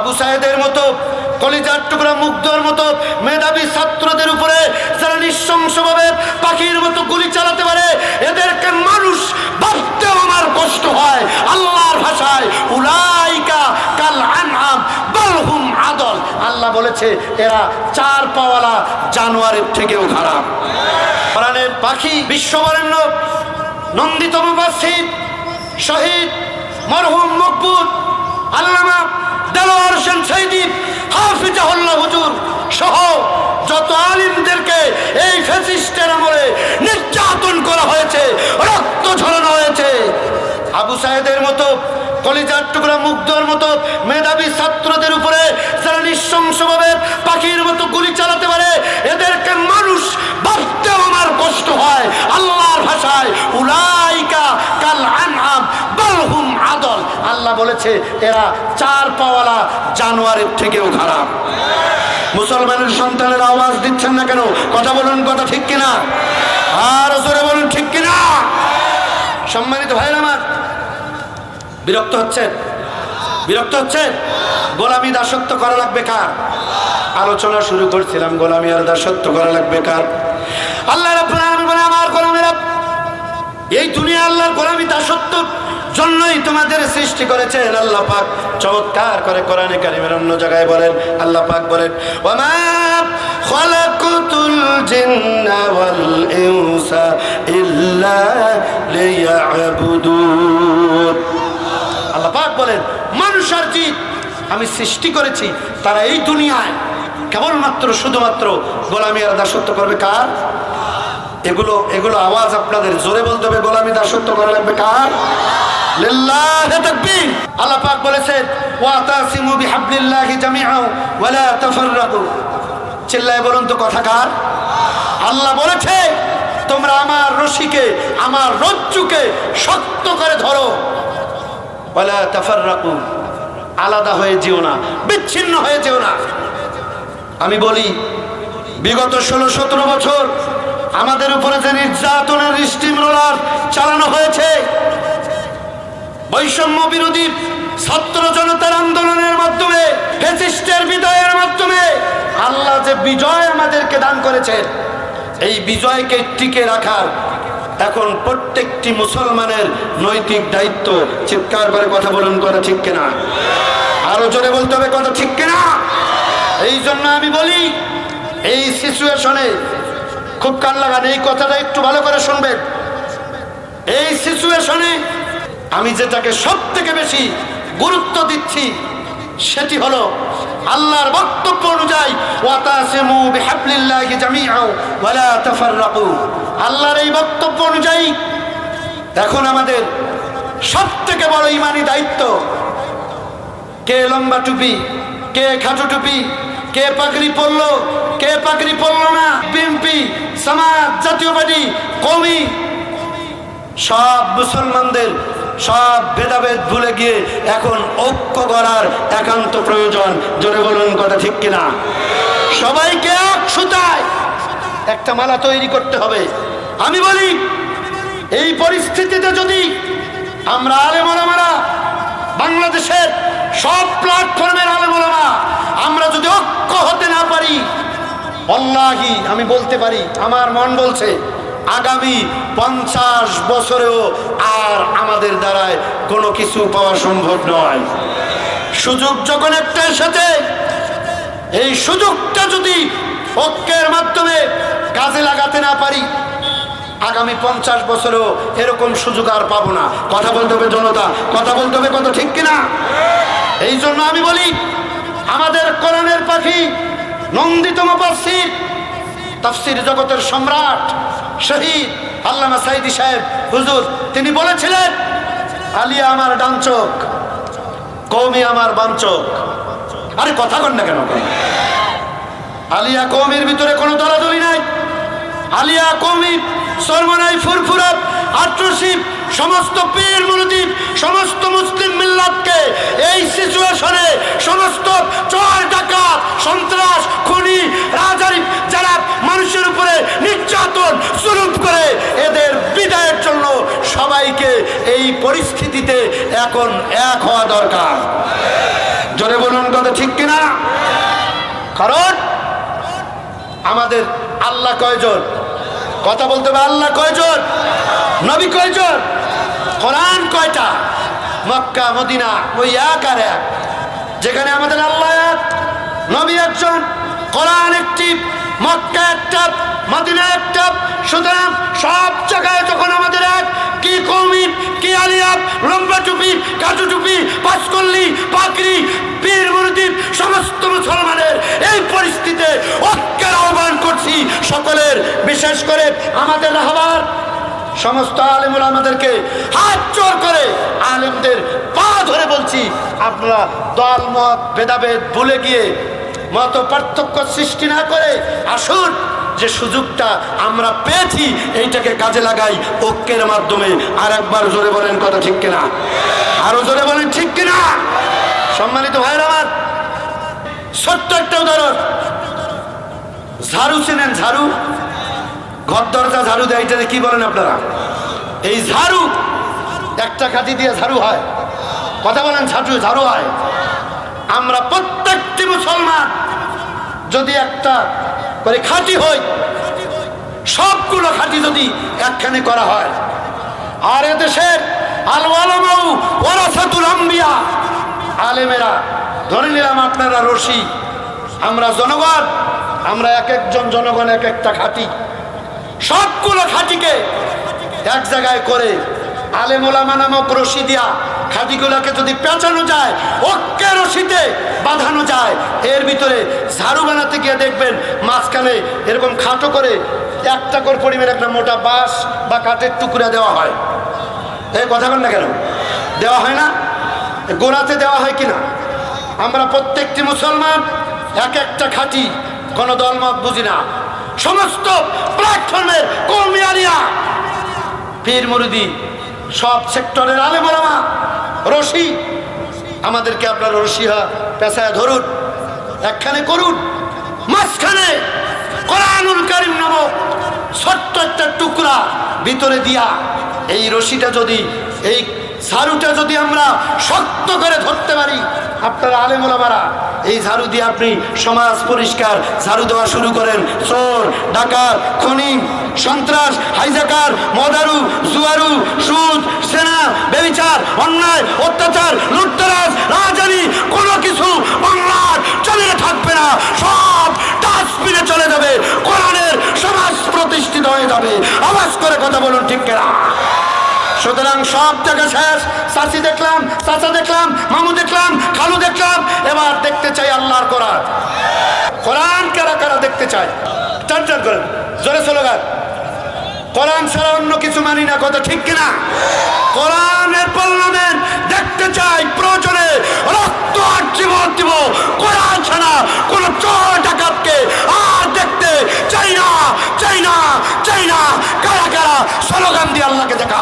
আবু সাহেদের মতো, কলিজার টুকরা মুগ্ধর মতো মেধাবী ছাত্রদের উপরে যারা নৃশংসভাবে পাখির মতো গুলি চালাতে পারে, এদেরকে মানুষ ভাবতেও আমার কষ্ট হয়। আল্লাহর ভাষায়, উলাইকা কাল আনআম বালহুম আদল। আল্লাহ বলেছে, এরা চার পাওয়ালা জানোয়ারের থেকেও খারাপ। কোরআনের পাখি বিশ্ববরেণ্য নন্দিত মুবাসির শহীদ, মরহুম মকবুল, আল্লামা হুজুর সহ এই নির্যাতন করা হয়েছে, রক্ত ঝরানো হয়েছে। আবু সাহেদের মতো, কলিজার টুকরা মুগ্ধর মতো মেধাবী ছাত্রদের উপরে যারা নিঃশংসভাবে পাখির মতো গুলি চালাতে পারে বলেছে এরা চার পাওয়ালা জানোয়ারের থেকেও খারাপ। মুসলমানের সন্তানের আওয়াজ দিচ্ছেন না কেন? কথা বলুন, কথা ঠিক কিনা? আর জোরে বলুন, ঠিক কিনা? সম্মানিত ভাইরা আমার, বিরক্ত হচ্ছেন? বিরক্ত হচ্ছেন? গোলামি দাসত্ব করা লাগবে কার? আলোচনা শুরু করছিলাম, গোলামি আর দাসত্ব করা লাগবে কার? আল্লাহ জন্যই তোমাদের সৃষ্টি করেছেন আল্লাহ পাক। চমৎকার করে কোরআনে কারিমের অন্য জায়গায় বলেন, আল্লাহ পাক বলেন পাক বলেন মানুষ আর আমি সৃষ্টি করেছি তারা এই দুনিয়ায় কেবলমাত্র, শুধুমাত্র গোলামি আর দাসত্ব করবে কার? এগুলো এগুলো আওয়াজ আপনাদের জোরে বলতে হবে, গোলামি দাসত্ব করা লাগবে কার? লিল্লাহি তাকবীর। আল্লাহ পাক বলেছেন ওয়াতাসিমু বিহাবলিল্লাহি জামিআন ওয়ালা তাফাররাকু চিল্লায় বলুন তো কথা কার? আল্লাহ বলেছে, তোমরা আমার রশিকে, আমার রজ্জুকে শক্ত করে ধরো। ওয়ালা তাফাররাকু। আলাদা হয়ে যেও না, বিচ্ছিন্ন হয়ে যেও না। আমি বলি, বিগত ষোলো, সতেরো বছর আমাদের উপরে যে নির্যাতনের স্টিম রোলার চালানো হয়েছে বৈষম্য বিরোধী ছাত্র জনতার আন্দোলনের মাধ্যমে ফেসিস্টের বিজয়ের মাধ্যমে আল্লাহ যে বিজয় আমাদেরকে দান করেছেন, এই বিজয়কে টিকে রাখার এখন প্রত্যেকটি মুসলমানের নৈতিক দায়িত্ব চিৎকার করে কথা বলুন, কথা ঠিক কিনা? আরও জোরে বলতে হবে, কথা ঠিক কিনা? এই জন্য আমি বলি, এই সিচুয়েশনে খুব কান লাগান এই কথাটা একটু ভালো করে শুনবেন। এই সিচুয়েশনে আমি যেটাকে সব থেকে বেশি গুরুত্ব দিচ্ছি, সেটি হলো আল্লাহর বক্তব্য অনুযায়ী আল্লাহর এই বক্তব্য অনুযায়ী এখন আমাদের সব থেকে বড় ইমানি দায়িত্ব, কে লম্বা টুপি, কে খাটো টুপি, কে পাগড়ি পরলো, কে পাগড়ি পরলো না, বিএনপি, সমাজ জাতীয় পার্টি কমি সব মুসলমানদের সব ভেদাভেদ ভুলে গিয়ে এখন ঐক্য করার একান্ত প্রয়োজন। জোরে বলুন কথা ঠিক কিনা? সবাইকে এক সুতায় একটা মালা তৈরি করতে হবে। আমি বলি, এই পরিস্থিতিতে যদি আমরা আলেমরা বাংলাদেশের সব প্ল্যাটফর্মের আলেমরা আমরা যদি ঐক্য হতে না পারি, অল্লাহি, আমি বলতে পারি, আমার মন বলছে আগামী পঞ্চাশ বছরেও আর আমাদের দ্বারায় কোনো কিছু পাওয়া সম্ভব নয়। সুযোগ যখন একটা সাথে এই সুযোগটা যদি ঐক্যের মাধ্যমে কাজে লাগাতে না পারি, আগামী পঞ্চাশ বছরেও এরকম সুযোগ আর পাবো না। কথা বলতে হবে জনতা, কথা বলতে হবে কত ঠিক কিনা? এই জন্য আমি বলি, আমাদের কোরআনের পাখি নন্দিত মুফাসসির তাফসির জগতের সম্রাট শহীদ আল্লামা সাইদি সাহেব, হুজুর, তিনি বলেছিলেন আলিয়া আমার ডান চোখ কৌমি আমার বাঞ্চক আরে কথা কন না কেন? আলিয়া কৌমির ভিতরে কোনো দলাদলি নাই। আলিয়া কৌমি সর্বনাই ফুরফুরাত আট্রসিপ সমস্ত পীর মুরুদ্দিন সমস্ত মুসলিম মিল্লাতকে এই সিচুয়েশনে সমস্ত চর, ডাকাত, সন্ত্রাস, খুনি রাজারি যারা মানুষের উপরে নির্যাতন জুলুম করে এদের বিদায়ের জন্য সবাইকে এই পরিস্থিতিতে এখন এক হওয়া দরকার। জোরে বলুন, কথা ঠিক কিনা? কারণ আমাদের আল্লাহ কয়জন? কথা বলতে হবে আল্লাহ কয়জন? নবী কয়জন? কোরআন কয়টা? মক্কা, মদিনা, ওই এক আর এক। যেখানে আমাদের আল্লাহ এক, নবী একজন, কোরআন একটি, মক্কা একটা, মদিনা একটা। সুতরাং সব জায়গায় যখন আমাদের এক, কি কমিন, কি লম্বা টুপি, কাজু টুপি, পাঁচকল্লি পাকড়ি পীর মুরদিন সমস্ত মুসলমানের এই পরিস্থিতিতে ঐক্যের আহ্বান করছি সকলের, বিশেষ করে আমাদের রাহবার সমস্ত আলেমুল আমাদেরকে হাত চোর করে আলেমদের পা ধরে বলছি, আপনারা দল, মত, ভেদাভেদ ভুলে গিয়ে মত পার্থক্য সৃষ্টি না করে আসুন। যে সুযোগটা আমরা পেয়েছি, এইটাকে কাজে লাগাই ঐক্যের মাধ্যমে। আর একবার জোরে বলেন কথা ঠিক কিনা? আরও জোরে বলেন ঠিক কিনা? সম্মানিত ভাইয়ের আমার, ছোট্ট একটা উদাহরণ। ঝাড়ু চেনেন, ঝাড়ু? ঘর দরজা ঝাড়ু দেয় এটাতে কি বলেন আপনারা? এই ঝাড়ু, একটা কাঠি দিয়ে ঝাড়ু হয়। কথা বলেন, ঝাড়ু ঝাড়ু হয়। আমরা প্রত্যেকটি মুসলমান যদি একটা করে খাঁটি হই। সবগুলো খাঁটি যদি একখানে করা হয়। আর এদেশের আল আলমাউ ওরাসাতুল আম্বিয়া। আলেমেরা, ধরে নিলাম আপনারা রশি আমরা জনগণ, আমরা এক একজন জনগণ এক একটা খাঁটি। সবগুলো খাঁটিকে এক জায়গায় করে আলেমোলামা নামক রশি দিয়া খাঁটিগুলোকে যদি পেঁচানো যায় ঐক্যের রশিতে বাঁধানো যায়, এর ভিতরে ঝাড়ু বানাতে গিয়ে দেখবেন মাঝখানে এরকম খাটো করে একটা করে পরিমাণ একটা মোটা বাঁশ বা কাঠের টুকরা দেওয়া হয়। এই কথা বল না কেন? দেওয়া হয় না? গোড়াতে দেওয়া হয় কিনা আমরা প্রত্যেকটি মুসলমান এক একটা খাঁটি, কোনো দলমত বুঝি না। সমস্ত প্ল্যাটফর্মের কর্মিয়ারিয়া পীর মুরুদি, সব সেক্টরের আলেমা রশি। আমাদেরকে আপনার রশিয়া পেশায় ধরুন, একখানে করুন। মাঝখানে কোরআনুল করিম নামক ছোট্ট একটা টুকরা ভিতরে দিয়া এই রশিটা যদি এই ঝাড়ুটা যদি আমরা শক্ত করে ধরতে পারি, আপনারা আলেমোলামারা এই ঝাড়ু দিয়ে আপনি সমাজ পরিষ্কার ঝাড়ু দেওয়া শুরু করেন। চোর, ডাকাত, খনি, সন্ত্রাস, হাইজাকার, মদারু, জুয়ারু, সুদ সেনা বেবিচার, অন্যায়, অত্যাচার, লুটতরাজ রাজানি কোনো কিছু বাংলার চলে থাকবে না। সব ডাস্টবিনে চলে যাবে। কোরআনের সমাজ প্রতিষ্ঠিত হয়ে যাবে। আওয়াজ করে কথা বলুন ঠিক কেনা? সুতরাং সব জায়গা শেষ। চাষি দেখলাম চাচা দেখলাম, মামু দেখলাম, খালু দেখলাম। এবার দেখতে চাই আল্লাহর কোরআন। কোরআন কারা কারা দেখতে চাই টান টান করেন। জোরে স্লোগান। কোরআন ছাড়া অন্য কিছু মানি না, কথা ঠিক কিনা? কোরআনের পার্লামেন্ট দেখতে চাই প্রয়োজনে রক্ত আর জীবন দিব। কোরআন ছাড়া কোন চোর ডাকাতকে আর দেখতে চাই না চাই না চাই না। কারা কারা স্লোগান দিয়ে আল্লাহকে দেখা